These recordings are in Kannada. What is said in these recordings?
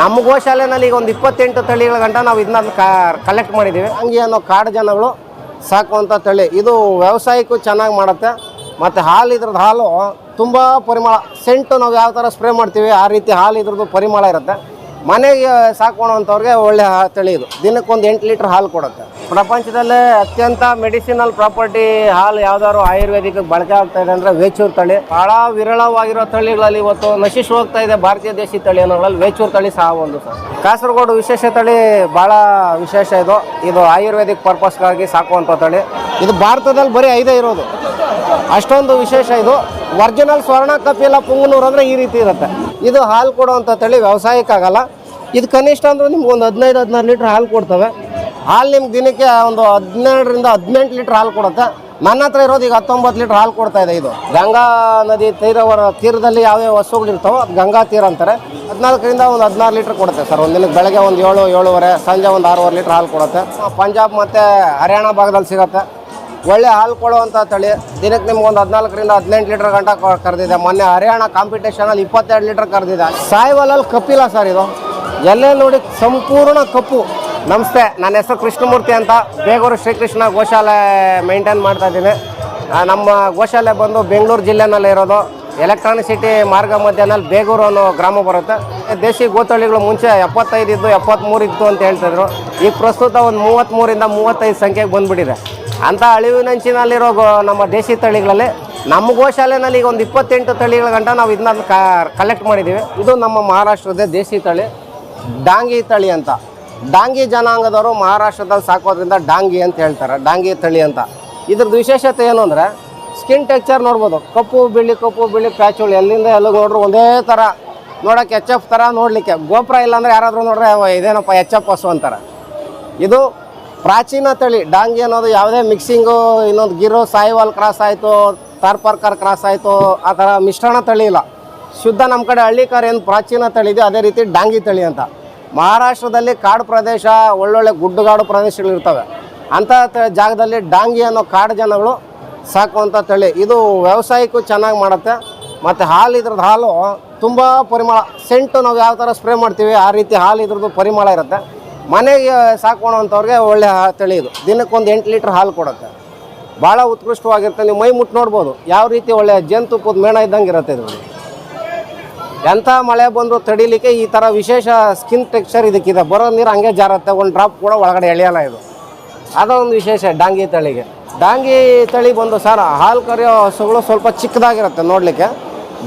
ನಮ್ಮ ಗೋಶಾಲೆನಲ್ಲಿ ಈಗ ಒಂದು ಇಪ್ಪತ್ತೆಂಟು ತಳಿಗಳ ಗಂಟ ನಾವು ಇದನ್ನ ಕಲೆಕ್ಟ್ ಮಾಡಿದ್ದೀವಿ. ಹಂಗೆ ಅನ್ನೋ ಕಾಡು ಜನಗಳು ಸಾಕುವಂಥ ತಳಿ. ಇದು ವ್ಯವಸಾಯಕ್ಕೂ ಚೆನ್ನಾಗಿ ಮಾಡುತ್ತೆ. ಮತ್ತು ಹಾಲು ಇದ್ರದ್ದು ಹಾಲು ತುಂಬ ಪರಿಮಳ. ಸೆಂಟು ನಾವು ಯಾವ ಥರ ಸ್ಪ್ರೇ ಮಾಡ್ತೀವಿ, ಆ ರೀತಿ ಹಾಲು ಇದ್ರದ್ದು ಪರಿಮಳ ಇರುತ್ತೆ. ಮನೆಗೆ ಸಾಕೋಣವಂಥವ್ರಿಗೆ ಒಳ್ಳೆ ತಳಿ ಇದು ದಿನಕ್ಕೊಂದು ಎಂಟು ಲೀಟ್ರ್ ಹಾಲು ಕೊಡುತ್ತೆ. ಪ್ರಪಂಚದಲ್ಲೇ ಅತ್ಯಂತ ಮೆಡಿಸಿನಲ್ ಪ್ರಾಪರ್ಟಿ ಹಾಲು ಯಾವ್ದಾದ್ರು ಆಯುರ್ವೇದಿಕ್ ಬಳಕೆ ಆಗ್ತಾ ಇದೆ ಅಂದರೆ ವೇಚೂರ್ ತಳಿ. ಬಹಳ ವಿರಳವಾಗಿರೋ ತಳಿಗಳಲ್ಲಿ ಇವತ್ತು ನಶಿಸಿ ಹೋಗ್ತಾ ಇದೆ ಭಾರತೀಯ ದೇಶಿ ತಳಿ ಅನ್ನೋದ್ರಲ್ಲಿ ವೇಚೂರ್ ತಳಿ ಸಹ ಒಂದು ಸರ್. ಕಾಸರಗೋಡು ವಿಶೇಷ ತಳಿ ಬಹಳ ವಿಶೇಷ ಇದು. ಇದು ಆಯುರ್ವೇದಿಕ್ ಪರ್ಪಸ್ಗಾಗಿ ಸಾಕುವಂಥ ತಳಿ. ಇದು ಭಾರತದಲ್ಲಿ ಬರೀ ಐದೇ ಇರೋದು. ಅಷ್ಟೊಂದು ವಿಶೇಷ ಇದು. ಒರಿಜಿನಲ್ ಸ್ವರ್ಣ ಕಪಿಲ ಪುಂಗನೂರು ಅಂದರೆ ಈ ರೀತಿ ಇರುತ್ತೆ. ಇದು ಹಾಲು ಕೊಡುವಂಥ ತಳಿ ವ್ಯವಸಾಯಕ್ಕಾಗಲ್ಲ. ಇದು ಕನಿಷ್ಠ ಅಂದ್ರೆ ನಿಮ್ಗೆ ಒಂದು ಹದಿನೈದು, ಹದಿನಾರು ಲೀಟ್ರ್ ಹಾಲು ಕೊಡ್ತವೆ. ಹಾಲು ನಿಮ್ಗೆ ದಿನಕ್ಕೆ ಒಂದು ಹದಿನೆರಡರಿಂದ ಹದಿನೆಂಟು ಲೀಟ್ರ್ ಹಾಲು ಕೊಡುತ್ತೆ. ನನ್ನ ಹತ್ರ ಇರೋದು ಈಗ ಹತ್ತೊಂಬತ್ತು ಲೀಟ್ರ್ ಹಾಲು ಕೊಡ್ತಾ ಇದೆ ಇದು. ಗಂಗಾ ನದಿ ತೀರವರ ತೀರದಲ್ಲಿ ಯಾವ್ಯಾವ ವಸ್ತುಗಳಿರ್ತಾವೋ ಅದು ಗಂಗಾ ತೀರ ಅಂತಾರೆ. ಹದಿನಾಲ್ಕರಿಂದ ಒಂದು ಹದಿನಾರು ಲೀಟ್ರ್ ಕೊಡುತ್ತೆ ಸರ್. ಒಂದು ದಿನಕ್ಕೆ ಬೆಳಗ್ಗೆ ಒಂದು ಏಳು, ಏಳುವರೆ, ಸಂಜೆ ಒಂದು ಆರೂವರೆ ಲೀಟ್ರ್ ಹಾಲು ಕೊಡುತ್ತೆ. ಪಂಜಾಬ್ ಮತ್ತು ಹರಿಯಾಣ ಭಾಗದಲ್ಲಿ ಸಿಗುತ್ತೆ. ಒಳ್ಳೆ ಹಾಲು ಕೊಡುವಂಥ ತಳಿ. ದಿನಕ್ಕೆ ನಿಮ್ಗೆ ಒಂದು ಹದಿನಾಲ್ಕರಿಂದ ಹದಿನೆಂಟು ಲೀಟರ್ ಗಂಟೆ ಕರೆದಿದೆ. ಮೊನ್ನೆ ಹರಿಯಾಣ ಕಾಂಪಿಟೇಷನಲ್ಲಿ ಇಪ್ಪತ್ತೆರಡು ಲೀಟರ್ ಕರೆದಿದೆ. ಸಾಯಿವಾಲಲ್ಲಿ ಕಪ್ಪಿಲ್ಲ ಸರ್ ಇದು. ಎಲ್ಲೇ ನೋಡಿ ಸಂಪೂರ್ಣ ಕಪ್ಪು. ನಮಸ್ತೆ, ನನ್ನ ಹೆಸರು ಕೃಷ್ಣಮೂರ್ತಿ ಅಂತ ಬೇಗೂರು ಶ್ರೀಕೃಷ್ಣ ಗೋಶಾಲೆ ಮೇಂಟೈನ್ ಮಾಡ್ತಾ ಇದ್ದೀನಿ. ನಮ್ಮ ಗೋಶಾಲೆ ಬಂದು ಬೆಂಗಳೂರು ಜಿಲ್ಲೆನಲ್ಲಿ ಇರೋದು. ಎಲೆಕ್ಟ್ರಾನಿಕ್ ಸಿಟಿ ಮಾರ್ಗ ಮಧ್ಯದಲ್ಲಿ ಬೇಗೂರು ಅನ್ನೋ ಗ್ರಾಮ ಬರುತ್ತೆ. ದೇಶಿ ಗೋತಳಿಗಳು ಮುಂಚೆ ಎಪ್ಪತ್ತೈದು ಇದ್ದು ಎಪ್ಪತ್ತ್ಮೂರು ಇತ್ತು ಅಂತ ಹೇಳ್ತಿದ್ರು. ಈಗ ಪ್ರಸ್ತುತ ಒಂದು ಮೂವತ್ತ್ಮೂರಿಂದ ಮೂವತ್ತೈದು ಸಂಖ್ಯೆಗೆ ಬಂದುಬಿಟ್ಟಿದೆ. ಅಂಥ ಅಳಿವಿನಂಚಿನಲ್ಲಿರೋ ಗೋ, ನಮ್ಮ ದೇಶಿ ತಳಿಗಳಲ್ಲಿ ನಮ್ಮ ಗೋಶಾಲೆನಲ್ಲಿ ಈಗ ಒಂದು ಇಪ್ಪತ್ತೆಂಟು ತಳಿಗಳ ಗಂಟ ನಾವು ಇದನ್ನ ಕಲೆಕ್ಟ್ ಮಾಡಿದ್ದೀವಿ. ಇದು ನಮ್ಮ ಮಹಾರಾಷ್ಟ್ರದ ದೇಶಿ ತಳಿ. ಡಾಂಗಿ ತಳಿ ಅಂತ. ಡಾಂಗಿ ಜನಾಂಗದವರು ಮಹಾರಾಷ್ಟ್ರದಲ್ಲಿ ಸಾಕೋದ್ರಿಂದ ಡಾಂಗಿ ಅಂತ ಹೇಳ್ತಾರೆ, ಡಾಂಗಿ ತಳಿ ಅಂತ. ಇದ್ರದ್ದು ವಿಶೇಷತೆ ಏನು ಅಂದರೆ ಸ್ಕಿನ್ ಟೆಕ್ಚರ್ ನೋಡ್ಬೋದು. ಕಪ್ಪು, ಬಿಳಿ ಕಪ್ಪು, ಬಿಳಿ ಪ್ಯಾಚುಗಳು ಎಲ್ಲಿಂದ ಎಲ್ಲ ನೋಡ್ರು ಒಂದೇ ಥರ ನೋಡೋಕ್ಕೆ ಎಚ್ ಎಫ್ ಥರ ನೋಡಲಿಕ್ಕೆ. ಗೋಪುರ ಅಂದರೆ ಯಾರಾದರೂ ನೋಡ್ರೆ "ಅವ ಇದೇನಪ್ಪ ಎಚ್ ಎಫ್ ಹಸು ಅಂತಾರೆ. ಇದು ಪ್ರಾಚೀನ ತಳಿ. ಡಾಂಗಿ ಅನ್ನೋದು ಯಾವುದೇ ಮಿಕ್ಸಿಂಗು ಇನ್ನೊಂದು ಗಿರೋ, ಸಾಯಿವಾಲ್ ಕ್ರಾಸ್ ಆಯಿತು, ತಾರ್ಪರ್ಕರ್ ಕ್ರಾಸ್ ಆಯಿತು, ಆ ಥರ ಮಿಶ್ರಣ ತಳಿ ಇಲ್ಲ. ಶುದ್ಧ ನಮ್ಮ ಕಡೆ ಹಳ್ಳಿಕಾರ ಏನು ಪ್ರಾಚೀನ ತಳಿ ಇದೆ ಅದೇ ರೀತಿ ಡಾಂಗಿ ತಳಿ ಅಂತ. ಮಹಾರಾಷ್ಟ್ರದಲ್ಲಿ ಕಾಡು ಪ್ರದೇಶ, ಒಳ್ಳೊಳ್ಳೆ ಗುಡ್ಡಗಾಡು ಪ್ರದೇಶಗಳಿರ್ತವೆ ಅಂಥ ಜಾಗದಲ್ಲಿ ಡಾಂಗಿ ಅನ್ನೋ ಕಾಡು ಜನಗಳು ಸಾಕುವಂಥ ತಳಿ. ಇದು ವ್ಯವಸಾಯಕ್ಕೂ ಚೆನ್ನಾಗಿ ಮಾಡುತ್ತೆ. ಮತ್ತು ಹಾಲು ಇದ್ರದ್ದು ಹಾಲು ತುಂಬ ಪರಿಮಳ. ಸೆಂಟು ನಾವು ಯಾವ ಥರ ಸ್ಪ್ರೇ ಮಾಡ್ತೀವಿ, ಆ ರೀತಿ ಹಾಲು ಇದ್ರದ್ದು ಪರಿಮಳ ಇರುತ್ತೆ. ಮನೆಗೆ ಸಾಕೋಣವಂಥವ್ರಿಗೆ ಒಳ್ಳೆ ತಳಿ ಇದು. ದಿನಕ್ಕೊಂದು ಎಂಟು ಲೀಟ್ರ್ ಹಾಲು ಕೊಡುತ್ತೆ. ಭಾಳ ಉತ್ಕೃಷ್ಟವಾಗಿರುತ್ತೆ. ನೀವು ಮೈ ಮುಟ್ಟು ನೋಡ್ಬೋದು. ಯಾವ ರೀತಿ ಒಳ್ಳೆ ಜೇನುತುಪ್ಪದ ಮೇಣ ಇದ್ದಂಗೆ ಇರುತ್ತೆ ಇದು. ಎಂಥ ಮಳೆ ಬಂದರೂ ತಡಿಲಿಕ್ಕೆ ಈ ಥರ ವಿಶೇಷ ಸ್ಕಿನ್ ಟೆಕ್ಸ್ಚರ್ ಇದಕ್ಕಿದೆ. ಬರೋ ನೀರು ಹಂಗೆ ಜಾರತ್ತೆ, ಒಂದು ಡ್ರಾಪ್ ಕೂಡ ಒಳಗಡೆ ಎಳೆಯಲ್ಲ ಇದು. ಅದೊಂದು ವಿಶೇಷ ಡಾಂಗಿ ತಳಿಗೆ. ಡಾಂಗಿ ತಳಿ ಬಂದು ಸರ್, ಹಾಲು ಕರೆಯೋ ಹಸುಗಳು ಸ್ವಲ್ಪ ಚಿಕ್ಕದಾಗಿರುತ್ತೆ ನೋಡಲಿಕ್ಕೆ.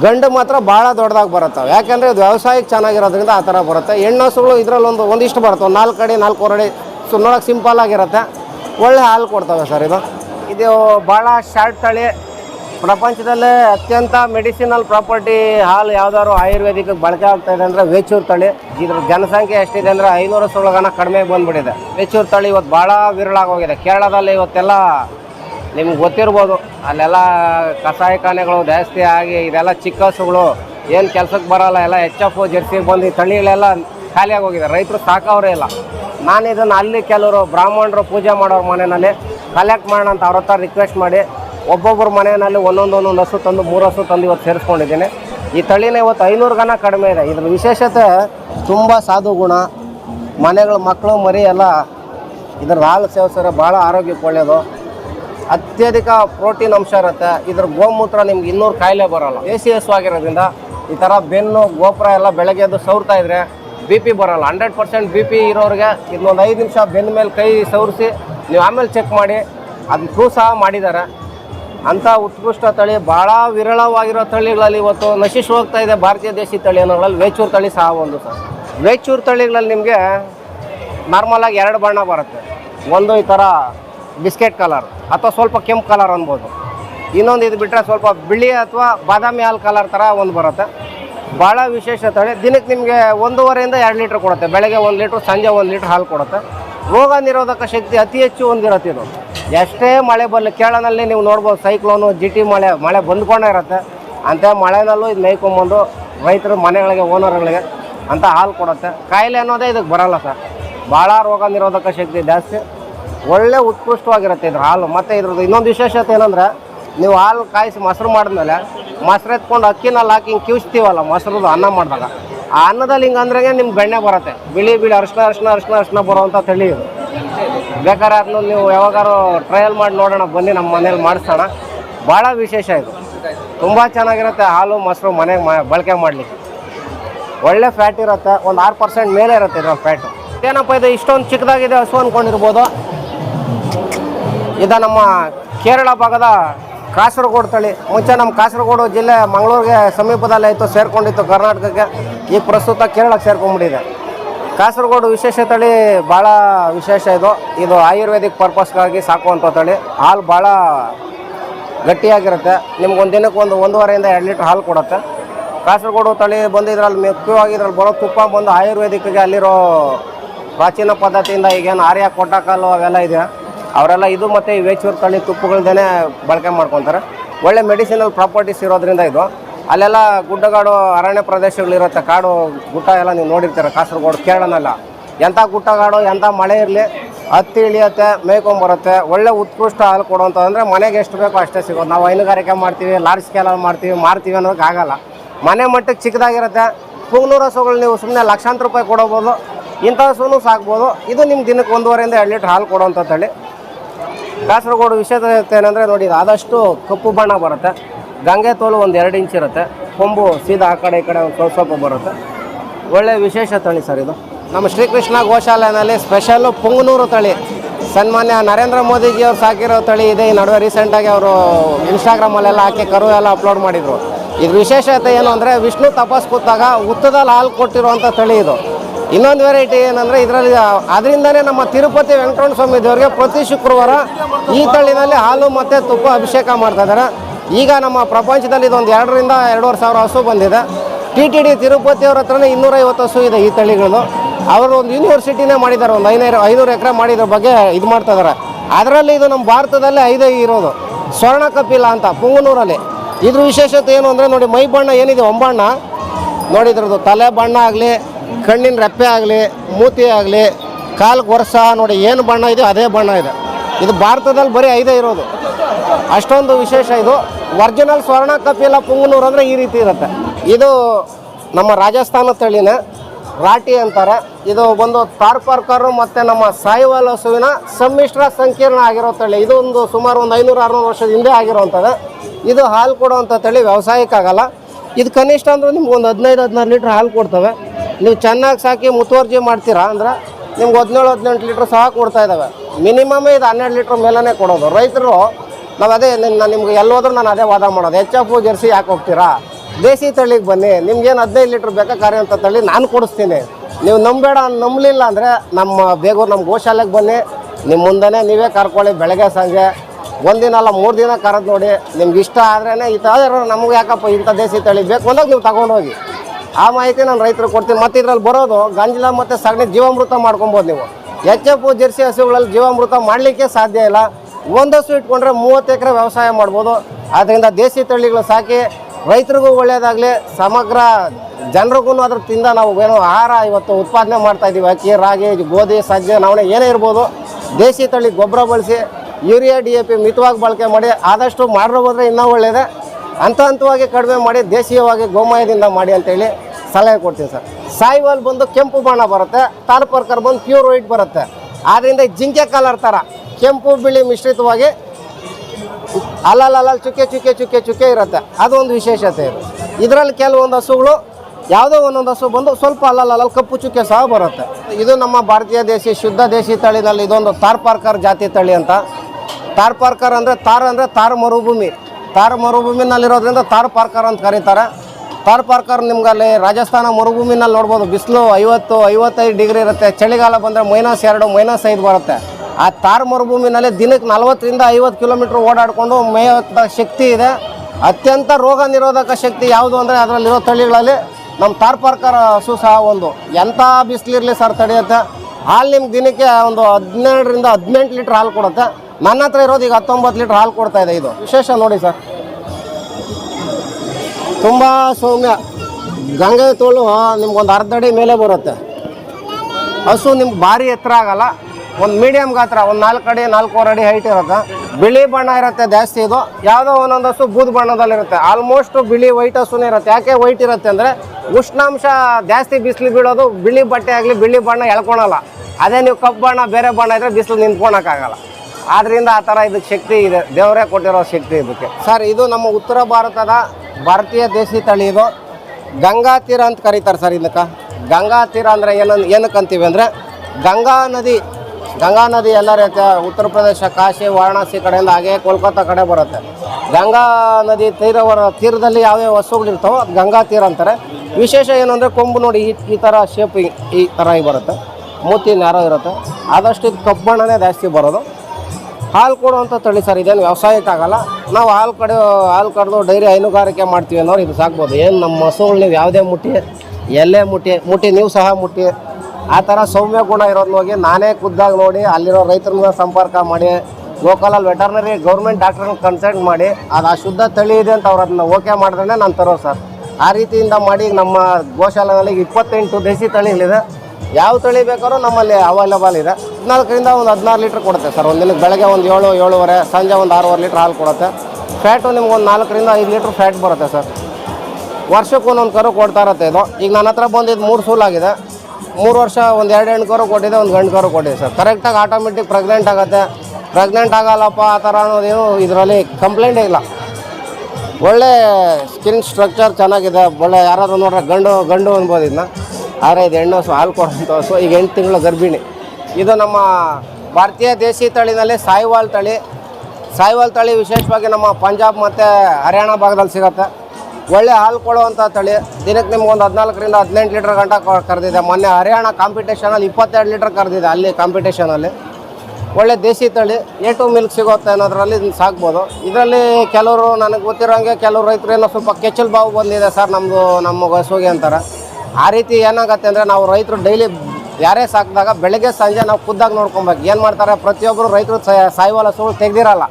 ಗಂಡು ಮಾತ್ರ ಭಾಳ ದೊಡ್ಡದಾಗಿ ಬರುತ್ತೆ ಯಾಕೆಂದರೆ ಇದು ವ್ಯವಸಾಯಕ್ಕೆ ಚೆನ್ನಾಗಿರೋದ್ರಿಂದ ಆ ಥರ ಬರುತ್ತೆ. ಹೆಣ್ಣು ಹಸುಗಳು ಇದರಲ್ಲಿ ಒಂದು ಒಂದಿಷ್ಟು ಬರುತ್ತೆ. ಒಂದು ನಾಲ್ಕು ಅಡಿ ನಾಲ್ಕೂರು ಅಡಿ, ಸೊ ನೋಡೋಕೆ ಸಿಂಪಲ್ ಆಗಿರುತ್ತೆ. ಒಳ್ಳೆ ಹಾಲು ಕೊಡ್ತವೆ ಸರ್ ಇದು. ಇದು ಭಾಳ ಶಾರ್ಟ್ ತಳಿ. ಪ್ರಪಂಚದಲ್ಲೇ ಅತ್ಯಂತ ಮೆಡಿಸಿನಲ್ ಪ್ರಾಪರ್ಟಿ ಹಾಲು ಯಾವ್ದಾದ್ರು ಆಯುರ್ವೇದಿಕ್ ಬಳಕೆ ಆಗ್ತಾ ಇದೆ ಅಂದ್ರೆ ವೇಚೂರ್ ತಳಿ. ಇದ್ರ ಜನಸಂಖ್ಯೆ ಎಷ್ಟಿದೆ ಅಂದ್ರೆ ಐನೂರು ಸುಳಗನ ಕಡಿಮೆ ಬಂದ್ಬಿಟ್ಟಿದೆ. ವೇಚೂರ್ ತಳಿ ಇವತ್ತು ಭಾಳ ವಿರಳಾಗೋಗಿದೆ ಕೇರಳದಲ್ಲಿ ಇವತ್ತೆಲ್ಲ ನಿಮ್ಗೆ ಗೊತ್ತಿರ್ಬೋದು, ಅಲ್ಲೆಲ್ಲ ಕಸಾಯಿಖಾನೆಗಳು ಜಾಸ್ತಿ ಆಗಿ ಇದೆಲ್ಲ ಚಿಕ್ಕ ಹಸುಗಳು, ಏನು ಕೆಲಸಕ್ಕೆ ಬರೋಲ್ಲ, ಎಲ್ಲ ಎಚ್ ಎಫ್ ಜೆರ್ಸಿ ಬಂದು ಈ ತಳಿಗಳೆಲ್ಲ ಖಾಲಿಯಾಗಿ ಹೋಗಿದೆ. ರೈತರು ಸಾಕವರೇ ಇಲ್ಲ. ನಾನು ಇದನ್ನು ಅಲ್ಲಿ ಕೆಲವರು ಬ್ರಾಹ್ಮಣರು ಪೂಜೆ ಮಾಡೋರ ಮನೆಯಲ್ಲಿ ಕಲೆಕ್ಟ್ ಮಾಡೋಣ ಅಂತ ಅವ್ರ ಹತ್ರ ರಿಕ್ವೆಸ್ಟ್ ಮಾಡಿ ಒಬ್ಬೊಬ್ಬರ ಮನೆಯಲ್ಲಿ ಒಂದೊಂದು ಒಂದೊಂದು ಹಸು ತಂದು, ಮೂರು ಹಸು ತಂದು ಇವತ್ತು ಸೇರಿಸ್ಕೊಂಡಿದ್ದೀನಿ. ಈ ತಳಿನ ಇವತ್ತು ಐನೂರು ಗನ ಕಡಿಮೆ ಇದೆ. ಇದ್ರ ವಿಶೇಷತೆ ತುಂಬ ಸಾಧು ಗುಣ. ಮನೆಗಳ, ಮಕ್ಕಳು, ಮರಿ ಎಲ್ಲ ಇದ್ರ ಹಾಲು ಸೇವಿಸಿದ್ರೆ ಭಾಳ ಆರೋಗ್ಯಕ್ಕೆ ಒಳ್ಳೆಯದು ಅತ್ಯಧಿಕ ಪ್ರೋಟೀನ್ ಅಂಶ ಇರುತ್ತೆ. ಇದ್ರ ಗೋಮೂತ್ರ ನಿಮ್ಗೆ ಇನ್ನೂರು ಕಾಯಿಲೆ ಬರೋಲ್ಲ. ಎ ಸಿ ಎಸ್ ಆಗಿರೋದ್ರಿಂದ ಈ ಥರ ಬೆನ್ನು, ಗೋಪುರ ಎಲ್ಲ ಬೆಳಗ್ಗೆ ಎದ್ದು ಸವರ್ತಾ ಇದ್ರೆ ಬಿ ಪಿ ಬರೋಲ್ಲ. ಹಂಡ್ರೆಡ್ ಪರ್ಸೆಂಟ್ ಬಿ ಪಿ ಇರೋರಿಗೆ ಇದನ್ನೊಂದು ಐದು ನಿಮಿಷ ಬೆನ್ನ ಮೇಲೆ ಕೈ ಸವರಿಸಿ ನೀವು ಆಮೇಲೆ ಚೆಕ್ ಮಾಡಿ, ಅದನ್ನ ಪ್ರೂವ್ ಸಹ ಮಾಡಿದ್ದಾರೆ. ಅಂಥ ಉತ್ಕೃಷ್ಟ ತಳಿ ಭಾಳ ವಿರಳವಾಗಿರೋ ತಳಿಗಳಲ್ಲಿ ಇವತ್ತು ನಶಿಸಿ ಹೋಗ್ತಾ ಇದೆ ಭಾರತೀಯ ದೇಶಿ ತಳಿ ಅನ್ನೋಗಳಲ್ಲಿ ವೇಚೂರ್ ತಳಿ ಸಹ ಒಂದು ಸರ್. ವೇಚೂರ್ ತಳಿಗಳಲ್ಲಿ ನಿಮಗೆ ನಾರ್ಮಲಾಗಿ ಎರಡು ಬಣ್ಣ ಬರುತ್ತೆ. ಒಂದು ಈ ಥರ ಬಿಸ್ಕೆಟ್ ಕಲರ್ ಅಥವಾ ಸ್ವಲ್ಪ ಕೆಂಪು ಕಲರ್ ಅನ್ಬೋದು. ಇನ್ನೊಂದು ಇದು ಬಿಟ್ಟರೆ ಸ್ವಲ್ಪ ಬಿಳಿ ಅಥವಾ ಬಾದಾಮಿ ಹಾಲು ಕಲರ್ ಥರ ಒಂದು ಬರುತ್ತೆ. ಭಾಳ ವಿಶೇಷ ತಳಿ. ದಿನಕ್ಕೆ ನಿಮಗೆ ಒಂದೂವರೆಯಿಂದ ಎರಡು ಲೀಟ್ರ್ ಕೊಡುತ್ತೆ. ಬೆಳಗ್ಗೆ ಒಂದು ಲೀಟ್ರ್, ಸಂಜೆ ಒಂದು ಲೀಟ್ರ್ ಹಾಲು ಕೊಡುತ್ತೆ. ರೋಗ ನಿರೋಧಕ ಶಕ್ತಿ ಅತಿ ಹೆಚ್ಚು ಹೊಂದಿರುತ್ತೆ ಇದು. ಎಷ್ಟೇ ಮಳೆ ಬರಲಿ ಕೇರಳನಲ್ಲಿ ನೀವು ನೋಡ್ಬೋದು ಸೈಕ್ಲೋನು ಜಿ ಟಿ ಮಳೆ ಮಳೆ ಬಂದ್ಕೊಂಡೇ ಇರುತ್ತೆ. ಅಂಥ ಮಳೆನಲ್ಲೂ ಇದು ಮೇಯ್ಕೊಂಬಂದು ರೈತರು ಮನೆಗಳಿಗೆ, ಓನರ್ಗಳಿಗೆ ಅಂತ ಹಾಲು ಕೊಡುತ್ತೆ. ಕಾಯಿಲೆ ಅನ್ನೋದೇ ಇದಕ್ಕೆ ಬರಲ್ಲ ಸರ್. ಭಾಳ ರೋಗ ನಿರೋಧಕ ಶಕ್ತಿ ಜಾಸ್ತಿ. ಒಳ್ಳೆ ಉತ್ಕೃಷ್ಟವಾಗಿರುತ್ತೆ ಇದ್ರ ಹಾಲು. ಮತ್ತು ಇದ್ರದ್ದು ಇನ್ನೊಂದು ವಿಶೇಷತೆ ಏನಂದರೆ, ನೀವು ಹಾಲು ಕಾಯಿಸಿ ಮೊಸರು ಮಾಡಿದ್ಮೇಲೆ, ಮೊಸರು ಎತ್ಕೊಂಡು ಅಕ್ಕಿನಲ್ಲಿ ಹಾಕಿ ಹಿಂಗೆ ಕಿವಿಸ್ತೀವಲ್ಲ ಮೊಸರದ್ದು ಅನ್ನ ಮಾಡಿದಾಗ, ಆ ಅನ್ನದಲ್ಲಿ ಹಿಂಗೆ ಅಂದ್ರೆ ನಿಮ್ಗೆ ಬೆಣ್ಣೆ ಬರುತ್ತೆ. ಬಿಳಿ ಬಿಳಿ ಅರ್ಶಿನ ಅರ್ಶಿನ ಅರ್ಶಿನ ಅರ್ಶಿನ ಬರುವಂಥ ತಳಿ ಇದು. ಬೇಕಾದ್ರೆ ಅದನ್ನು ನೀವು ಯಾವಾಗಾರು ಟ್ರಯಲ್ ಮಾಡಿ ನೋಡೋಣ, ಬನ್ನಿ ನಮ್ಮ ಮನೇಲಿ ಮಾಡಿಸೋಣ. ಭಾಳ ವಿಶೇಷ ಇದು. ತುಂಬ ಚೆನ್ನಾಗಿರುತ್ತೆ ಹಾಲು, ಮೊಸರು ಮನೆಗೆ ಮಾ ಬಳಕೆ ಮಾಡಲಿಕ್ಕೆ. ಒಳ್ಳೆ ಫ್ಯಾಟ್ ಇರುತ್ತೆ, ಒಂದು ಆರು ಪರ್ಸೆಂಟ್ ಮೇಲೆ ಇರುತ್ತೆ ಇದ್ರ ಫ್ಯಾಟು ಏನಪ್ಪ ಇದು, ಇಷ್ಟೊಂದು ಚಿಕ್ಕದಾಗಿದೆ ಹಸು ಅಂದ್ಕೊಂಡಿರ್ಬೋದು ಇದು ನಮ್ಮ ಕೇರಳ ಭಾಗದ ಕಾಸರಗೋಡು ತಳಿ. ಮುಂಚೆ ನಮ್ಮ ಕಾಸರಗೋಡು ಜಿಲ್ಲೆ ಮಂಗಳೂರಿಗೆ ಸಮೀಪದಲ್ಲೇ ಇತ್ತು, ಸೇರ್ಕೊಂಡಿತ್ತು ಕರ್ನಾಟಕಕ್ಕೆ. ಈಗ ಪ್ರಸ್ತುತ ಕೇರಳಕ್ಕೆ ಸೇರ್ಕೊಂಡ್ಬಿಟ್ಟಿದೆ. ಕಾಸರಗೋಡು ವಿಶೇಷ ತಳಿ ಭಾಳ ವಿಶೇಷ ಇದು. ಇದು ಆಯುರ್ವೇದಿಕ್ ಪರ್ಪಸ್ಗಾಗಿ ಸಾಕುವಂಥ ತಳಿ. ಹಾಲು ಭಾಳ ಗಟ್ಟಿಯಾಗಿರುತ್ತೆ. ನಿಮ್ಗೆ ಒಂದು ದಿನಕ್ಕೆ ಒಂದು ಒಂದೂವರೆಯಿಂದ ಎರಡು ಲೀಟ್ರ್ ಹಾಲು ಕೊಡುತ್ತೆ. ಕಾಸರಗೋಡು ತಳಿ ಬಂದು ಇದರಲ್ಲಿ ಮುಖ್ಯವಾಗಿ ಇದ್ರಲ್ಲಿ ಬರೋ ತುಪ್ಪ ಬಂದು ಆಯುರ್ವೇದಿಕ್ಗೆ ಅಲ್ಲಿರೋ ಪ್ರಾಚೀನ ಪದ್ಧತಿಯಿಂದ ಈಗೇನು ಆರ್ಯ ಕೊಟ್ಟಕಾಲು ಅವೆಲ್ಲ ಇದೆ. ಅವರೆಲ್ಲ ಇದು ಮತ್ತು ಈ ವೇಚೂರು ತಳಿ ತುಪ್ಪಗಳ್ದೇ ಬಳಕೆ ಮಾಡ್ಕೊತಾರೆ. ಒಳ್ಳೆ ಮೆಡಿಸಿನಲ್ ಪ್ರಾಪರ್ಟೀಸ್ ಇರೋದ್ರಿಂದ ಇದು. ಅಲ್ಲೆಲ್ಲ ಗುಡ್ಡಗಾಡು ಅರಣ್ಯ ಪ್ರದೇಶಗಳಿರುತ್ತೆ, ಕಾಡು ಗುಡ್ಡ ಎಲ್ಲ ನೀವು ನೋಡಿರ್ತೀರ, ಕಾಸರಗೋಡು ಕೇರಳನೆಲ್ಲ ಎಂಥ ಗುಡ್ಡಗಾಡು, ಎಂಥ ಮಳೆ ಇರಲಿ, ಹತ್ತಿ ಇಳಿಯುತ್ತೆ ಮೇಯ್ಕೊಂಬರುತ್ತೆ ಒಳ್ಳೆ ಉತ್ಕೃಷ್ಟ ಹಾಲು ಕೊಡುವಂಥ ಅಂದರೆ ಮನೆಗೆ ಎಷ್ಟು ಬೇಕೋ ಅಷ್ಟೇ ಸಿಗೋದು. ನಾವು ಹೈನುಗಾರಿಕೆ ಮಾಡ್ತೀವಿ ಲಾರ್ಜ್ ಸ್ಕೇಲ್ ಮಾಡ್ತೀವಿ, ಮಾರ್ತೀವಿ ಅನ್ನೋದಕ್ಕೆ ಆಗಲ್ಲ. ಮನೆ ಮಟ್ಟಕ್ಕೆ ಚಿಕ್ಕದಾಗಿರುತ್ತೆ ಪುಂಗ್ನೂರು ಹಸುಗಳು ನೀವು ಸುಮ್ಮನೆ ಲಕ್ಷಾಂತರ ರೂಪಾಯಿ ಕೊಡೋಬೋದು ಇಂಥ ಹಸುನೂ ಸಾಕ್ಬೋದು. ಇದು ನಿಮ್ಮ ದಿನಕ್ಕೆ ಒಂದೂವರೆಯಿಂದ ಎರಡು ಲೀಟ್ರ್ ಹಾಲು ಕೊಡುವಂಥ ಹೇಳಿ. ಕಾಸರಗೋಡು ವಿಶೇಷತೆ ಏನಂದರೆ ನೋಡಿ ಆದಷ್ಟು ಕಪ್ಪು ಬಣ್ಣ ಬರುತ್ತೆ. ಗಂಗೆ ತೋಲು ಒಂದು ಎರಡು ಇಂಚ್ ಇರುತ್ತೆ. ಕೊಂಬು ಸೀದಾ ಆ ಕಡೆ ಈ ಕಡೆ ಒಂದು ಸ್ವಲ್ಪ ಬರುತ್ತೆ. ಒಳ್ಳೆ ವಿಶೇಷ ತಳಿ ಸರ್ ಇದು. ನಮ್ಮ ಶ್ರೀಕೃಷ್ಣ ಗೋಶಾಲೆಯಲ್ಲಿ ಸ್ಪೆಷಲ್ಲು ಪುಂಗನೂರು ತಳಿ. ಸನ್ಮಾನ್ಯ ನರೇಂದ್ರ ಮೋದಿಜಿ ಅವ್ರು ಸಾಕಿರೋ ತಳಿ ಇದೆ. ಈ ನಡುವೆ ರೀಸೆಂಟಾಗಿ ಅವರು ಇನ್ಸ್ಟಾಗ್ರಾಮಲ್ಲೆಲ್ಲ ಹಾಕಿ ಕರು ಎಲ್ಲ ಅಪ್ಲೋಡ್ ಮಾಡಿದರು. ಇದು ವಿಶೇಷತೆ ಏನು ಅಂದರೆ ವಿಷ್ಣು ತಪಸ್ ಕೂತಾಗ ಉತ್ತದಲ್ಲಿ ಹಾಲು ಕೊಟ್ಟಿರುವಂಥ ತಳಿ ಇದು. ಇನ್ನೊಂದು ವೆರೈಟಿ ಏನಂದರೆ ಇದರಲ್ಲಿ ಅದರಿಂದನೇ ನಮ್ಮ ತಿರುಪತಿ ವೆಂಕಟರಮಣ ಸ್ವಾಮಿ ದೇವರಿಗೆ ಪ್ರತಿ ಶುಕ್ರವಾರ ಈ ತಳಿನಲ್ಲಿ ಹಾಲು ಮತ್ತು ತುಪ್ಪ ಅಭಿಷೇಕ ಮಾಡ್ತಾ ಇದ್ದಾರೆ. ಈಗ ನಮ್ಮ ಪ್ರಪಂಚದಲ್ಲಿ ಇದೊಂದು ಎರಡರಿಂದ ಎರಡೂವರೆ ಸಾವಿರ ಹಸು ಬಂದಿದೆ. ಟಿ ಟಿ ಡಿ ತಿರುಪತಿ ಅವ್ರ ಹತ್ರನೇ ಇನ್ನೂರೈವತ್ತು ಹಸು ಇದೆ ಈ ತಳಿಗಳು. ಅವರು ಒಂದು ಯೂನಿವರ್ಸಿಟಿನೇ ಮಾಡಿದ್ದಾರೆ, ಒಂದು ಐನೂರು ಐನೂರು ಎಕರೆ ಮಾಡಿದ್ರ ಬಗ್ಗೆ ಇದು ಮಾಡ್ತಾ ಇದ್ದಾರೆ. ಅದರಲ್ಲಿ ಇದು ನಮ್ಮ ಭಾರತದಲ್ಲೇ ಐದೇ ಇರೋದು. ಸ್ವರ್ಣ ಕಪಿಲ ಅಂತ, ಪುಂಗನೂರಲ್ಲಿ. ಇದ್ರ ವಿಶೇಷತೆ ಏನು ಅಂದರೆ ನೋಡಿ ಮೈ ಬಣ್ಣ ಏನಿದೆ, ಒಂಬಣ್ಣ. ನೋಡಿದ್ರದ್ದು ತಲೆ ಬಣ್ಣ ಆಗಲಿ, ಕಣ್ಣಿನ ರೆಪ್ಪೆ ಆಗಲಿ, ಮೂತಿ ಆಗಲಿ, ಕಾಲ್ಗೆ ವರ್ಷ ನೋಡಿ, ಏನು ಬಣ್ಣ ಇದೆ, ಅದೇ ಬಣ್ಣ ಇದೆ. ಇದು ಭಾರತದಲ್ಲಿ ಬರೀ ಐದೇ ಇರೋದು. ಅಷ್ಟೊಂದು ವಿಶೇಷ ಇದು. ಒರಿಜಿನಲ್ ಸ್ವರ್ಣ ಕಪಿಲ ಪುಂಗನೂರು ಅಂದರೆ ಈ ರೀತಿ ಇರುತ್ತೆ. ಇದು ನಮ್ಮ ರಾಜಸ್ಥಾನ ತಳಿನ. ರಾಟಿ ಅಂತಾರೆ. ಇದು ಒಂದು ತಾರ್ಪಾರ್ಕರು ಮತ್ತು ನಮ್ಮ ಸಾಯಿವಾಲ್ ಹಸುವಿನ ಸಮ್ಮಿಶ್ರ ಸಂಕೀರ್ಣ ಆಗಿರೋ ತಳಿ. ಇದು ಒಂದು ಸುಮಾರು ಒಂದು ಐನೂರು ಆರುನೂರು ವರ್ಷದ ಹಿಂದೆ ಆಗಿರೋವಂಥದ್ದು. ಇದು ಹಾಲು ಕೊಡುವಂಥ ತಳಿ ವ್ಯವಸಾಯಕ್ಕಾಗಲ್ಲ ಇದು ಕನಿಷ್ಠ ಅಂದರೆ ನಿಮ್ಗೆ ಒಂದು ಹದಿನೈದು ಹದಿನಾರು ಲೀಟ್ರ್ ಹಾಲು ಕೊಡ್ತವೆ. ನೀವು ಚೆನ್ನಾಗಿ ಸಾಕಿ ಮುತುವರ್ಜಿ ಮಾಡ್ತೀರಾ ಅಂದ್ರೆ ನಿಮ್ಗೆ ಹದಿನೇಳು, ಹದಿನೆಂಟು ಲೀಟ್ರ್ ಸಹ ಕೊಡ್ತಾ ಇದ್ದಾವೆ ಮಿನಿಮಮ್ ಇದು ಹನ್ನೆರಡು ಲೀಟ್ರ್ ಮೇಲೇ ಕೊಡೋದು. ರೈತರು, ನಾವು ಅದೇ ನಾನು ನಿಮ್ಗೆ ಎಲ್ಲೋದ್ರೂ ನಾನು ಅದೇ ವಾದ ಮಾಡೋದು. ಎಚ್ ಎಫ್ ಜೆರ್ಸಿ ಯಾಕೆ ಹೋಗ್ತೀರಾ? ದೇಸಿ ತಳಿಗೆ ಬನ್ನಿ. ನಿಮ್ಗೇನು ಹದಿನೈದು ಲೀಟ್ರ್ ಬೇಕಾ? ಕಾರ್ಯ ಅಂತ ತಳಿ ನಾನು ಕೊಡಿಸ್ತೀನಿ. ನೀವು ನಂಬೇಡ ನಂಬಲಿಲ್ಲ ಅಂದರೆ ನಮ್ಮ ಬೇಗೂರು, ನಮ್ಮ ಗೋಶಾಲೆಗೆ ಬನ್ನಿ. ನಿಮ್ಮ ಮುಂದೆನೇ ನೀವೇ ಕರ್ಕೊಳ್ಳಿ ಬೆಳಗ್ಗೆ, ಸಂಜೆ. ಒಂದಿನ ಅಲ್ಲ, ಮೂರು ದಿನ ಕರೆದು ನೋಡಿ. ನಿಮ್ಗೆ ಇಷ್ಟ ಆದ್ರೇ ಈ ಥರ ನಮ್ಗೆ ಯಾಕಪ್ಪ ಇಂಥ ದೇಸಿ ತಳಿ ಬೇಕು? ಅಂದಾಗ ನೀವು ತಗೊಂಡೋಗಿ. ಆ ಮಾಹಿತಿ ನಾನು ರೈತರು ಕೊಡ್ತೀನಿ. ಮತ್ತು ಇದ್ರಲ್ಲಿ ಬರೋದು ಗಂಜಲ ಮತ್ತು ಸಗಣಿ ಜೀವಾಮೃತ ಮಾಡ್ಕೊಬೋದು ನೀವು. ಎಚ್ ಎಫ್ ಜೆರ್ಸಿ ಹಸುಗಳಲ್ಲಿ ಜೀವಾಮೃತ ಮಾಡಲಿಕ್ಕೆ ಸಾಧ್ಯ ಇಲ್ಲ. ಒಂದಷ್ಟು ಇಟ್ಕೊಂಡ್ರೆ ಮೂವತ್ತು ಎಕರೆ ವ್ಯವಸಾಯ ಮಾಡ್ಬೋದು. ಆದ್ದರಿಂದ ದೇಸಿ ತಳಿಗಳು ಸಾಕಿ ರೈತರಿಗೂ ಒಳ್ಳೆಯದಾಗಲಿ, ಸಮಗ್ರ ಜನರಿಗೂ ಅದ್ರ ತಿಂದ ನಾವು ಏನೋ ಆಹಾರ ಇವತ್ತು ಉತ್ಪಾದನೆ ಮಾಡ್ತಾ ಇದ್ದೀವಿ ಅಕ್ಕಿ, ರಾಗಿ, ಗೋಧಿ, ಸಜ್ಜೆ, ನವಣೆ ಏನೇ ಇರ್ಬೋದು. ದೇಸಿ ತಳಿ ಗೊಬ್ಬರ ಬಳಸಿ, ಯೂರಿಯಾ, ಡಿ ಎ ಪಿ ಮಿತವಾಗಿ ಬಳಕೆ ಮಾಡಿ, ಆದಷ್ಟು ಮಾಡಿರೋ ಹೋದರೆ ಇನ್ನೂ ಒಳ್ಳೆಯದೇ ಹಂತ ಹಂತವಾಗಿ ಕಡಿಮೆ ಮಾಡಿ, ದೇಶೀಯವಾಗಿ ಗೋಮಯದಿಂದ ಮಾಡಿ ಅಂತೇಳಿ ಸಲಹೆ ಕೊಡ್ತೀವಿ ಸರ್. ಸಾಯಿವಾಲ್ ಬಂದು ಕೆಂಪು ಬಣ್ಣ ಬರುತ್ತೆ ತಾರ್ಪರ್ಕರ್ ಬಂದು ಪ್ಯೂರ್ ವೈಟ್ ಬರುತ್ತೆ. ಆದ್ದರಿಂದ ಜಿಂಕೆ ಕಲರ್ ಥರ ಕೆಂಪು, ಬಿಳಿ ಮಿಶ್ರಿತವಾಗಿ ಅಲ್ಲಲ್ಲಿ ಚುಕ್ಕೆ ಚುಕ್ಕೆ ಚುಕ್ಕೆ ಚುಕ್ಕೆ ಇರುತ್ತೆ. ಅದೊಂದು ವಿಶೇಷತೆ ಇದು. ಇದರಲ್ಲಿ ಕೆಲವೊಂದು ಹಸುಗಳು, ಯಾವುದೋ ಒಂದೊಂದು ಹಸು ಬಂದು ಸ್ವಲ್ಪ ಅಲ್ಲಲ್ಲಿ ಕಪ್ಪು ಚುಕ್ಕೆ ಸಹ ಬರುತ್ತೆ. ಇದು ನಮ್ಮ ಭಾರತೀಯ ದೇಶಿ, ಶುದ್ಧ ದೇಶಿ ತಳಿನಲ್ಲಿ ಇದೊಂದು ತಾರ್ಪಾರ್ಕರ್ ಜಾತಿ ತಳಿ ಅಂತ. ತಾರ್ಪಾರ್ಕರ್ ಅಂದರೆ ತಾರ್ ಅಂದರೆ ತಾರ್ ಮರುಭೂಮಿ. ತಾರ್ ಮರುಭೂಮಿನಲ್ಲಿರೋದ್ರಿಂದ ತಾರ್ ಪಾರ್ಕರ್ ಅಂತ ಕರೀತಾರೆ. ತಾರ್ ಪಾರ್ಕರ್ ನಿಮ್ಗೆ ಅಲ್ಲಿ ರಾಜಸ್ಥಾನ ಮರುಭೂಮಿನಲ್ಲಿ ನೋಡ್ಬೋದು. ಬಿಸಿಲು ಐವತ್ತು, ಐವತ್ತೈದು ಡಿಗ್ರಿ ಇರುತ್ತೆ. ಚಳಿಗಾಲ ಬಂದರೆ ಮೈನಸ್ ಎರಡು, ಮೈನಸ್ ಐದು ಬರುತ್ತೆ. ಆ ತಾರ್ ಮರುಭೂಮಿನಲ್ಲಿ ದಿನಕ್ಕೆ ನಲ್ವತ್ತರಿಂದ ಐವತ್ತು ಕಿಲೋಮೀಟ್ರ್ ಓಡಾಡಿಕೊಂಡು ಮೇಯುವಂಥ ಶಕ್ತಿ ಇದೆ. ಅತ್ಯಂತ ರೋಗ ನಿರೋಧಕ ಶಕ್ತಿ ಯಾವುದು ಅಂದರೆ ಅದರಲ್ಲಿರೋ ತಳಿಗಳಲ್ಲಿ ನಮ್ಮ ತಾರ್ ಪಾರ್ಕರ್ ಹಸು ಸಹ ಒಂದು. ಎಂಥ ಬಿಸಿಲಿರಲಿ ಸರ್ ತಡೆಯುತ್ತೆ? ಹಾಲು ನಿಮ್ಗೆ ದಿನಕ್ಕೆ ಒಂದು ಹದಿನೆರಡರಿಂದ ಹದಿನೆಂಟು ಲೀಟ್ರ್ ಹಾಲು ಕೊಡುತ್ತೆ. ನನ್ನ ಹತ್ರ ಇರೋದು ಈಗ ಹತ್ತೊಂಬತ್ತು ಲೀಟ್ರ್ ಹಾಲು ಕೊಡ್ತಾ ಇದೆ ಇದು. ವಿಶೇಷ ನೋಡಿ ಸರ್. ತುಂಬ ಸೌಮ್ಯ. ಗಂಗೆ ತೋಳು ನಿಮ್ಗೊಂದು ಅರ್ಧ ಅಡಿ ಮೇಲೆ ಬರುತ್ತೆ. ಹಸು ನಿಮ್ಗೆ ಭಾರಿ ಎತ್ತರ ಆಗಲ್ಲ. ಒಂದು ಮೀಡಿಯಮ್ ಗಾತ್ರ, ಒಂದು ನಾಲ್ಕು ಅಡಿ, ನಾಲ್ಕೂವರೆ ಅಡಿ ಹೈಟ್ ಇರುತ್ತೆ. ಬಿಳಿ ಬಣ್ಣ ಇರುತ್ತೆ ಜಾಸ್ತಿ ಇದು. ಯಾವುದೋ ಒಂದೊಂದು ಹಸು ಬೂದ್ ಬಣ್ಣದಲ್ಲಿರುತ್ತೆ. ಆಲ್ಮೋಸ್ಟ್ ಬಿಳಿ ವೈಟ್ ಹಸುನೇ ಇರುತ್ತೆ. ಯಾಕೆ ವೈಟ್ ಇರುತ್ತೆ ಅಂದರೆ, ಉಷ್ಣಾಂಶ ಜಾಸ್ತಿ ಬಿಸಿಲು ಬೀಳೋದು, ಬಿಳಿ ಬಟ್ಟೆ ಆಗಲಿ ಬಿಳಿ ಬಣ್ಣ ಎಳ್ಕೊಳಲ್ಲ. ಅದೇ ನೀವು ಕಪ್ಪು ಬಣ್ಣ, ಬೇರೆ ಬಣ್ಣ ಇದ್ರೆ ಬಿಸಿಲು ನಿಂತ್ಕೊಳಕ್ಕಾಗಲ್ಲ. ಆದ್ದರಿಂದ ಆ ಥರ ಇದಕ್ಕೆ ಶಕ್ತಿ ಇದೆ. ದೇವರೇ ಕೊಟ್ಟಿರೋ ಶಕ್ತಿ ಇದಕ್ಕೆ. ಸರ್, ಇದು ನಮ್ಮ ಉತ್ತರ ಭಾರತದ ಭಾರತೀಯ ದೇಸಿ ತಳಿ ಇದು. ಗಂಗಾ ತೀರ ಅಂತ ಕರೀತಾರೆ ಸರ್ ಇದಕ್ಕೆ. ಗಂಗಾ ತೀರ ಅಂದರೆ ಏನನ್ ಏನಕ್ಕೆ ಅಂತೀವಿ ಅಂದರೆ ಗಂಗಾ ನದಿ ಗಂಗಾ ನದಿ ಎಲ್ಲ ರೀತಿಯ ಉತ್ತರ ಪ್ರದೇಶ, ಕಾಶಿ, ವಾರಣಾಸಿ ಕಡೆಯಿಂದ ಹಾಗೆ ಕೋಲ್ಕತ್ತಾ ಕಡೆ ಬರುತ್ತೆ. ಗಂಗಾ ನದಿ ತೀರವರ ತೀರದಲ್ಲಿ ಯಾವ್ಯಾವ ವಸ್ತುಗಳಿರ್ತಾವೋ ಅದು ಗಂಗಾ ತೀರ ಅಂತಾರೆ. ವಿಶೇಷ ಏನಂದರೆ ಕೊಂಬು ನೋಡಿ ಈ ಈ ಥರ ಶೇಪ್ ಈ ಥರ ಬರುತ್ತೆ. ಮೂತಿ ನ್ಯಾರೋ ಇರುತ್ತೆ. ಆದಷ್ಟು ಇದು ಕಪ್ಪು ಜಾಸ್ತಿ ಬರೋದು. ಹಾಲು ಕೊಡುವಂಥ ತಳಿ ಸರ್, ಇದೇನು ವ್ಯವಸಾಯಕ್ಕಾಗಲ್ಲ. ನಾವು ಹಾಲು ಕಡೆ, ಹಾಲು ಕಡ್ದು ಡೈರಿ ಹೈನುಗಾರಿಕೆ ಮಾಡ್ತೀವಿ ಅನ್ನೋರು ಇದು ಸಾಕ್ಬೋದು. ಏನು ನಮ್ಮ ಹಸುಗಳು ನೀವು ಯಾವುದೇ ಮುಟ್ಟಿ ಎಲ್ಲೇ ಮುಟ್ಟಿ ಮುಟ್ಟಿ, ನೀವು ಸಹ ಮುಟ್ಟಿ. ಆ ಥರ ಸೌಮ್ಯ ಗುಣ ಇರೋದನ್ನ ಹೋಗಿ ನಾನೇ ಖುದ್ದಾಗಿ ನೋಡಿ ಅಲ್ಲಿರೋ ರೈತರನ್ನ ಸಂಪರ್ಕ ಮಾಡಿ ಲೋಕಲಲ್ಲಿ ವೆಟರ್ನರಿ ಗೌರ್ಮೆಂಟ್ ಡಾಕ್ಟ್ರನ್ನ ಕನ್ಸಲ್ಟ್ ಮಾಡಿ, ಅದು ಆ ಶುದ್ಧ ತಳಿ ಇದೆ ಅಂತ ಅವ್ರು ಅದನ್ನ ಓಕೆ ಮಾಡಿದ್ರೆ ನಾನು ತರೋ ಸರ್. ಆ ರೀತಿಯಿಂದ ಮಾಡಿ ನಮ್ಮ ಗೋಶಾಲೆನಲ್ಲಿ ಇಪ್ಪತ್ತೆಂಟು ದೇಸಿ ತಳಿಗಳಿದೆ. ಯಾವ ತಳಿ ಬೇಕಾದ್ರೂ ನಮ್ಮಲ್ಲಿ ಅವೈಲೇಬಲ್ ಇದೆ. ಹದಿನಾಲ್ಕರಿಂದ ಒಂದು ಹದಿನಾರು ಲೀಟ್ರ್ ಕೊಡುತ್ತೆ ಸರ್. ಒಂದು ದಿನಕ್ಕೆ ಬೆಳಗ್ಗೆ ಒಂದು ಏಳು, ಏಳುವರೆ, ಸಂಜೆ ಒಂದು ಆರೂವರೆ ಲೀಟ್ರ್ ಹಾಲು ಕೊಡುತ್ತೆ. ಫ್ಯಾಟು ನಿಮ್ಗೆ ಒಂದು ನಾಲ್ಕರಿಂದ ಐದು ಲೀಟ್ರ್ ಫ್ಯಾಟ್ ಬರುತ್ತೆ ಸರ್. ವರ್ಷಕ್ಕೆ ಒಂದೊಂದು ಕರು ಕೊಡ್ತಾ ಇರುತ್ತೆ ಇದು. ಈಗ ನನ್ನ ಹತ್ರ ಬಂದಿದ್ದು ಮೂರು ಸೂಲಾಗಿದೆ ಮೂರು ವರ್ಷ ಒಂದು ಎರಡು ಹೆಣ್ಣು ಕರು ಕೊಟ್ಟಿದೆ, ಒಂದು ಗಂಡು ಕರು ಕೊಟ್ಟಿದೆ ಸರ್. ಕರೆಕ್ಟಾಗಿ ಆಟೋಮೆಟಿಕ್ ಪ್ರೆಗ್ನೆಂಟ್ ಆಗುತ್ತೆ. ಪ್ರೆಗ್ನೆಂಟ್ ಆಗಲ್ಲಪ್ಪ, ಆ ಥರ ಅನ್ನೋದೇನು ಇದರಲ್ಲಿ ಕಂಪ್ಲೇಂಟ್ ಇಲ್ಲ. ಒಳ್ಳೆ ಸ್ಕಿನ್ ಸ್ಟ್ರಕ್ಚರ್ ಚೆನ್ನಾಗಿದೆ. ಒಳ್ಳೆ ಯಾರಾದರೂ ನೋಡ್ರೆ ಗಂಡು ಗಂಡು ಅನ್ಬೋದು ಇದನ್ನ. ಆದರೆ ಇದು ಹೆಣ್ಣು ಹಸು, ಹಾಲು ಕೊಡುವಂಥ ಹಸು, ಈಗ ಎಂಟು ತಿಂಗಳು ಗರ್ಭಿಣಿ. ಇದು ನಮ್ಮ ಭಾರತೀಯ ದೇಸಿ ತಳಿನಲ್ಲಿ ಸಾಯಿವಾಲ್ ತಳಿ. ಸಾಯಿವಾಲ್ ತಳಿ ವಿಶೇಷವಾಗಿ ನಮ್ಮ ಪಂಜಾಬ್ ಮತ್ತು ಹರಿಯಾಣ ಭಾಗದಲ್ಲಿ ಸಿಗುತ್ತೆ. ಒಳ್ಳೆ ಹಾಲು ಕೊಡುವಂಥ ತಳಿ. ದಿನಕ್ಕೆ ನಿಮ್ಗೆ ಒಂದು ಹದಿನಾಲ್ಕರಿಂದ ಹದಿನೆಂಟು ಲೀಟ್ರ್ ಗಂಟ ಕರೆದಿದೆ. ಮೊನ್ನೆ ಹರಿಯಾಣ ಕಾಂಪಿಟೇಷನಲ್ಲಿ ಇಪ್ಪತ್ತೆರಡು ಲೀಟ್ರ್ ಕರೆದಿದೆ ಅಲ್ಲಿ ಕಾಂಪಿಟೇಷನಲ್ಲಿ. ಒಳ್ಳೆ ದೇಸಿ ತಳಿ. ಎ ಟು ಮಿಲ್ಕ್ ಸಿಗುತ್ತೆ ಅನ್ನೋದ್ರಲ್ಲಿ ಸಾಕ್ಬೋದು. ಇದರಲ್ಲಿ ಕೆಲವರು, ನನಗೆ ಗೊತ್ತಿರೋಂಗೆ ಕೆಲವರು ರೈತರು ಏನೋ ಸ್ವಲ್ಪ ಕೆಚ್ಚಲು ಬಾವು ಬಂದಿದೆ ಸರ್ ನಮ್ಮದು ನಮ್ಮ ಹಸುಗೆ ಅಂತಾರೆ. ಆ ರೀತಿ ಏನಾಗತ್ತೆ ಅಂದರೆ ನಾವು ರೈತರು ಡೈಲಿ ಯಾರೇ ಸಾಕಿದಾಗ ಬೆಳಗ್ಗೆ ಸಂಜೆ ನಾವು ಖುದ್ದಾಗಿ ನೋಡ್ಕೊಬೇಕು. ಏನು ಮಾಡ್ತಾರೆ? ಪ್ರತಿಯೊಬ್ಬರು ರೈತರು ಸಾಯಿವಾಲ ಹಸುಗಳು ತೆಗ್ದಿರಲ್ಲ.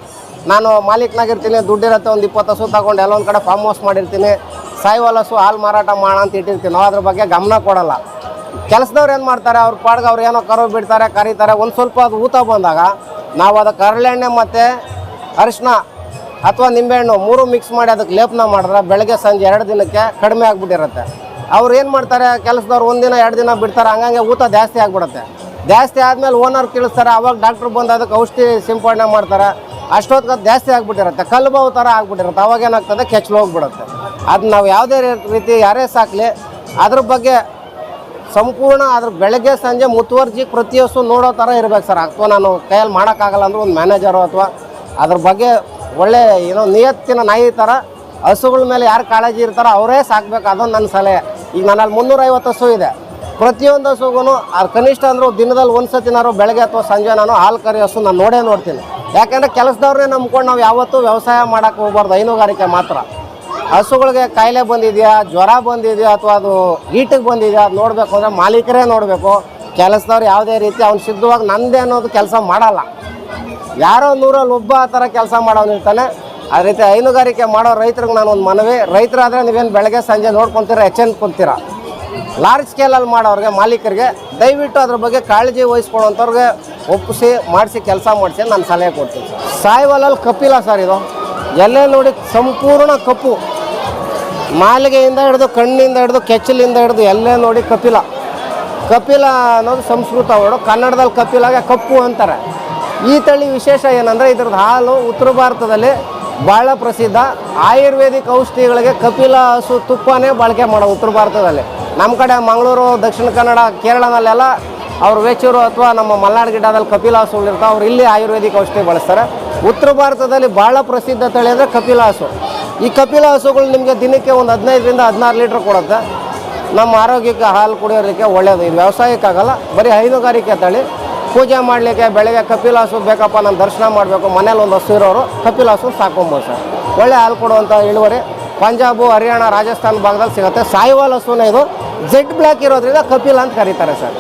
ನಾನು ಮಾಲೀಕನಾಗಿರ್ತೀನಿ, ದುಡ್ಡಿರುತ್ತೆ ಒಂದು ಇಪ್ಪತ್ತು ಹಸು ತಗೊಂಡು ಎಲ್ಲೊಂದು ಕಡೆ ಫಾರ್ಮ್ ಹೌಸ್ ಮಾಡಿರ್ತೀನಿ, ಸಾಯಿವಾಲ ಹಸು ಹಾಲು ಮಾರಾಟ ಮಾಡೋಣ ಅಂತ ಇಟ್ಟಿರ್ತೀನಿ. ನಾವು ಅದ್ರ ಬಗ್ಗೆ ಗಮನ ಕೊಡಲ್ಲ. ಕೆಲಸದವ್ರು ಏನು ಮಾಡ್ತಾರೆ? ಅವ್ರ ಪಾಡ್ಗೆ ಅವ್ರು ಏನೋ ಕರು ಬಿಡ್ತಾರೆ, ಕರೀತಾರೆ. ಒಂದು ಸ್ವಲ್ಪ ಅದು ಊತ ಬಂದಾಗ ನಾವು ಅದಕ್ಕೆ ಕರಳೆಣ್ಣೆ ಮತ್ತು ಅರಿಶಿನ ಅಥವಾ ನಿಂಬೆಹಣ್ಣು ಮೂರು ಮಿಕ್ಸ್ ಮಾಡಿ ಅದಕ್ಕೆ ಲೇಪನ ಮಾಡಿದ್ರೆ ಬೆಳಗ್ಗೆ ಸಂಜೆ ಎರಡು ದಿನಕ್ಕೆ ಕಡಿಮೆ ಆಗಿಬಿಟ್ಟಿರುತ್ತೆ. ಅವ್ರು ಏನು ಮಾಡ್ತಾರೆ, ಕೆಲಸದವ್ರು ಒಂದಿನ ಎರಡು ದಿನ ಬಿಡ್ತಾರೆ, ಹಂಗಂಗೆ ಊತ ಜಾಸ್ತಿ ಆಗಿಬಿಡುತ್ತೆ. ಜಾಸ್ತಿ ಆದಮೇಲೆ ಓನರ್ ತಿಳಿಸ್ತಾರೆ ಅವಾಗ ಡಾಕ್ಟ್ರ್ ಬಂದು ಅದಕ್ಕೆ ಔಷಧಿ ಸಿಂಪಡಣೆ ಮಾಡ್ತಾರೆ. ಅಷ್ಟೊತ್ತಿಗೆ ಜಾಸ್ತಿ ಆಗಿಬಿಟ್ಟಿರುತ್ತೆ ಕಲ್ಲು ಬಾವು ಥರ ಆಗಿಬಿಟ್ಟಿರುತ್ತೆ. ಅವಾಗ ಏನಾಗ್ತದೆ ಕೆಚ್ಚಲು ಹೋಗ್ಬಿಡುತ್ತೆ ಅದು ನಾವು ಯಾವುದೇ ರೀತಿ ಯಾರೇ ಸಾಕಲಿ, ಅದ್ರ ಬಗ್ಗೆ ಸಂಪೂರ್ಣ ಅದ್ರ ಬೆಳಗ್ಗೆ, ಸಂಜೆ ಮುತುವರ್ಜಿ ಪ್ರತಿಯೊಸು ನೋಡೋ ಥರ ಇರಬೇಕು ಸರ್. ಅಥವಾ ನಾನು ಕೈಯಲ್ಲಿ ಮಾಡೋಕ್ಕಾಗಲ್ಲ ಅಂದ್ರೆ ಒಂದು ಮ್ಯಾನೇಜರು ಅಥವಾ ಅದ್ರ ಬಗ್ಗೆ ಒಳ್ಳೆ, ಏನೋ ನಿಯತ್ತಿನ ನಾಯಿ ಥರ ಹಸುಗಳ ಮೇಲೆ ಯಾರು ಕಾಳಜಿ ಇರ್ತಾರೋ ಅವರೇ ಸಾಕ್ಬೇಕು, ಅದೊಂದು ನನ್ನ ಸಲಹೆ. ಈಗ ನನ್ನಲ್ಲಿ ಮುನ್ನೂರೈವತ್ತು ಹಸು ಇದೆ. ಪ್ರತಿಯೊಂದು ಹಸುಗೂ ಅದು ಕನಿಷ್ಠ ಅಂದರೂ ದಿನದಲ್ಲಿ ಒಂದು ಸತಿನಾರು ಬೆಳಗ್ಗೆ ಅಥವಾ ಸಂಜೆ ನಾನು ಹಾಲು ಕರಿ ಹಸು ನಾನು ನೋಡೇ ನೋಡ್ತೀನಿ. ಯಾಕೆಂದರೆ ಕೆಲಸದವ್ರನ್ನೇ ನಂಬ್ಕೊಂಡು ನಾವು ಯಾವತ್ತೂ ವ್ಯವಸಾಯ ಮಾಡೋಕ್ಕೆ ಹೋಗ್ಬಾರ್ದು, ಹೈನುಗಾರಿಕೆ ಮಾತ್ರ. ಹಸುಗಳಿಗೆ ಕಾಯಿಲೆ ಬಂದಿದೆಯಾ, ಜ್ವರ ಬಂದಿದೆಯಾ ಅಥವಾ ಅದು ಹೀಟಿಗೆ ಬಂದಿದೆಯಾ ಅದು ನೋಡಬೇಕು ಅಂದರೆ ಮಾಲೀಕರೇ ನೋಡಬೇಕು. ಕೆಲಸದವ್ರು ಯಾವುದೇ ರೀತಿ ಅವ್ನು ಸಿದ್ಧವಾಗಿ ನಂದೇ ಅನ್ನೋದು ಕೆಲಸ ಮಾಡಲ್ಲ. ಯಾರೋ ನೂರಲ್ಲಿ ಒಬ್ಬ ಆ ಥರ ಕೆಲಸ ಮಾಡೋನು ಇರ್ತಾನೆ. ಆ ರೀತಿ ಹೈನುಗಾರಿಕೆ ಮಾಡೋ ರೈತರಿಗೆ ನಾನು ಒಂದು ಮನವಿ. ರೈತರಾದರೆ ನೀವೇನು ಬೆಳಗ್ಗೆ, ಸಂಜೆ ನೋಡ್ಕೊತೀರ ಕೊಂತೀರ? ಲಾರ್ಜ್ ಸ್ಕೇಲಲ್ಲಿ ಮಾಡೋರಿಗೆ, ಮಾಲೀಕರಿಗೆ ದಯವಿಟ್ಟು ಅದ್ರ ಬಗ್ಗೆ ಕಾಳಜಿ ವಹಿಸ್ಕೊಳ್ಳೋಂಥವ್ರಿಗೆ ಒಪ್ಪಿಸಿ, ಮಾಡಿಸಿ, ಕೆಲಸ ಮಾಡಿಸಿ ನಾನು ಸಲಹೆ ಕೊಡ್ತೀನಿ ಸರ್. ಸಾಯಿವಲಲ್ಲಿ ಕಪ್ಪಿಲ್ಲ ಸರ್ ಇದು. ಎಲ್ಲೇ ನೋಡಿ ಸಂಪೂರ್ಣ ಕಪ್ಪು. ಮಾಲಿಗೆಯಿಂದ ಹಿಡಿದು, ಕಣ್ಣಿಂದ ಹಿಡಿದು, ಕೆಚ್ಚಲಿಂದ ಹಿಡಿದು ಎಲ್ಲೇ ನೋಡಿ ಕಪಿಲ ಕಪಿಲ ಅನ್ನೋದು ಸಂಸ್ಕೃತ ವರ್ಡು. ಕನ್ನಡದಲ್ಲಿ ಕಪಿಲಾಗೆ ಕಪ್ಪು ಅಂತಾರೆ. ಈ ತಳಿ ವಿಶೇಷ ಏನಂದರೆ ಇದ್ರದ್ದು ಹಾಲು ಉತ್ತರ ಭಾರತದಲ್ಲಿ ಭಾಳ ಪ್ರಸಿದ್ಧ ಆಯುರ್ವೇದಿಕ್ ಔಷಧಿಗಳಿಗೆ ಕಪಿಲ ಹಸು ತುಪ್ಪನೇ ಬಳಕೆ ಮಾಡೋ ಉತ್ತರ ಭಾರತದಲ್ಲಿ. ನಮ್ಮ ಕಡೆ ಮಂಗಳೂರು, ದಕ್ಷಿಣ ಕನ್ನಡ, ಕೇರಳದಲ್ಲೆಲ್ಲ ಅವ್ರು ವೇಚೂರು ಅಥವಾ ನಮ್ಮ ಮಲ್ನಾಡು ಗಿಡದಲ್ಲಿ ಕಪಿಲ ಹಸುಗಳಿರ್ತಾವೆ ಅವ್ರು ಇಲ್ಲಿ ಆಯುರ್ವೇದಿಕ್ ಔಷಧಿ ಬಳಸ್ತಾರೆ. ಉತ್ತರ ಭಾರತದಲ್ಲಿ ಭಾಳ ಪ್ರಸಿದ್ಧ ತಳಿ ಅಂದರೆ ಕಪಿಲ ಹಸು. ಈ ಕಪಿಲ ಹಸುಗಳು ನಿಮಗೆ ದಿನಕ್ಕೆ ಒಂದು ಹದಿನೈದರಿಂದ ಹದಿನಾರು ಲೀಟ್ರ್ ಕೊಡುತ್ತೆ. ನಮ್ಮ ಆರೋಗ್ಯಕ್ಕೆ ಹಾಲು ಕುಡಿಯೋದಕ್ಕೆ ಒಳ್ಳೆಯದು ಇದು ವ್ಯವಸಾಯಕ್ಕಾಗಲ್ಲ, ಬರೀ ಹೈನುಗಾರಿಕೆ ತಳಿ. ಪೂಜೆ ಮಾಡಲಿಕ್ಕೆ ಬೆಳಗ್ಗೆ ಕಪಿಲಾಸು ಬೇಕಪ್ಪ, ನಾನು ದರ್ಶನ ಮಾಡಬೇಕು. ಮನೇಲಿ ಒಂದು ಹಸು ಇರೋರು ಕಪಿಲ ಹಸು ಸಾಕೊಬೋದು ಸರ್. ಒಳ್ಳೆ ಹಾಲು ಕೊಡುವಂಥ ಇಳುವರಿ ಪಂಜಾಬು, ಹರಿಯಾಣ, ರಾಜಸ್ಥಾನ ಭಾಗದಲ್ಲಿ ಸಿಗುತ್ತೆ. ಸಾಯಿವಾಲ್ ಹಸುನೇ ಇದು. ಜೆಡ್ ಬ್ಲ್ಯಾಕ್ ಇರೋದ್ರಿಂದ ಕಪಿಲ ಅಂತ ಕರೀತಾರೆ ಸರ್.